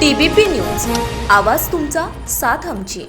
TBP news. आवाज तुमचा साथ आमची.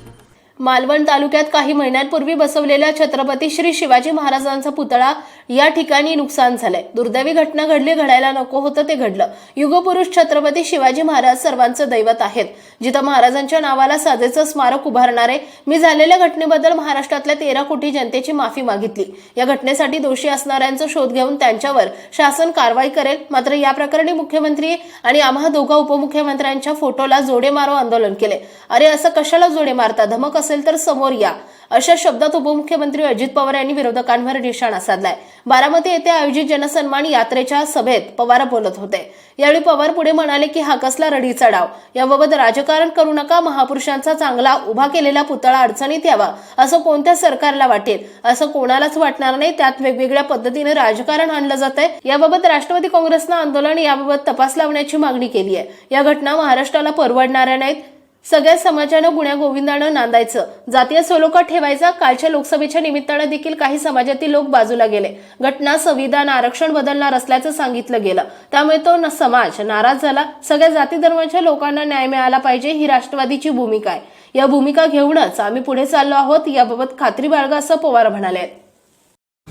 मालवण तालुक्यात काही महिन्यांपूर्वी बसवलेल्या छत्रपती श्री शिवाजी महाराजांचा पुतळा या ठिकाणी नुकसान झालंय. दुर्दैवी घटना घडली घडायला नको होतं ते घडलं. युगपुरुष छत्रपती शिवाजी महाराज सर्वांचं दैवत आहेत. जिथं महाराजांच्या नावाला साजेचं स्मारक उभारणारे मी झालेल्या घटनेबद्दल महाराष्ट्रातल्या तेरा कोटी जनतेची माफी मागितली. या घटनेसाठी दोषी असणाऱ्यांचा शोध घेऊन त्यांच्यावर शासन कारवाई करेल. मात्र या प्रकरणी मुख्यमंत्री आणि आम्हा दोघा उपमुख्यमंत्र्यांच्या फोटोला जोडे मारो आंदोलन केले. अरे असं कशाला जोडे मारता धमक असेल तर समोर या. अशा शब्दात उपमुख्यमंत्री अजित पवार यांनी विरोधकांवर निशाणा साधलाय. बारामती येथे आयोजित जनसन्मान यात्रेच्या सभेत पवार बोलत होते. यावेळी पवार पुढे म्हणाले की हा कसला रडीचा डाव. याबाबत राजकारण करू नका. महापुरुषांचा चांगला उभा केलेला पुतळा अडचणीत यावा. असं कोणत्या सरकारला वाटेल? असं कोणालाच वाटणार नाही. त्यात वेगवेगळ्या पद्धतीने राजकारण आणलं जात आहे याबाबत राष्ट्रवादी काँग्रेसनं आंदोलन याबाबत तपास लावण्याची मागणी केली आहे या घटना महाराष्ट्राला परवडणाऱ्या नाहीत. सगळ्या समाजानं गुण्या गोविंदानं नांदायचं. जातीय सलोखा ठेवायचा. कालच्या लोकसभेच्या निमित्तानं देखील काही समाजातील लोक बाजूला गेले. घटना संविधान आरक्षण बदलणार असल्याचं सांगितलं गेलं. त्यामुळे तो समाज नाराज झाला. सगळ्या जाती धर्माच्या लोकांना न्याय मिळाला पाहिजे ही राष्ट्रवादीची भूमिका आहे. या भूमिका घेऊनच आम्ही पुढे चाललो आहोत. याबाबत खात्री बाळगा असं पवार म्हणाले.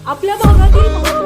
आपल्या भागातील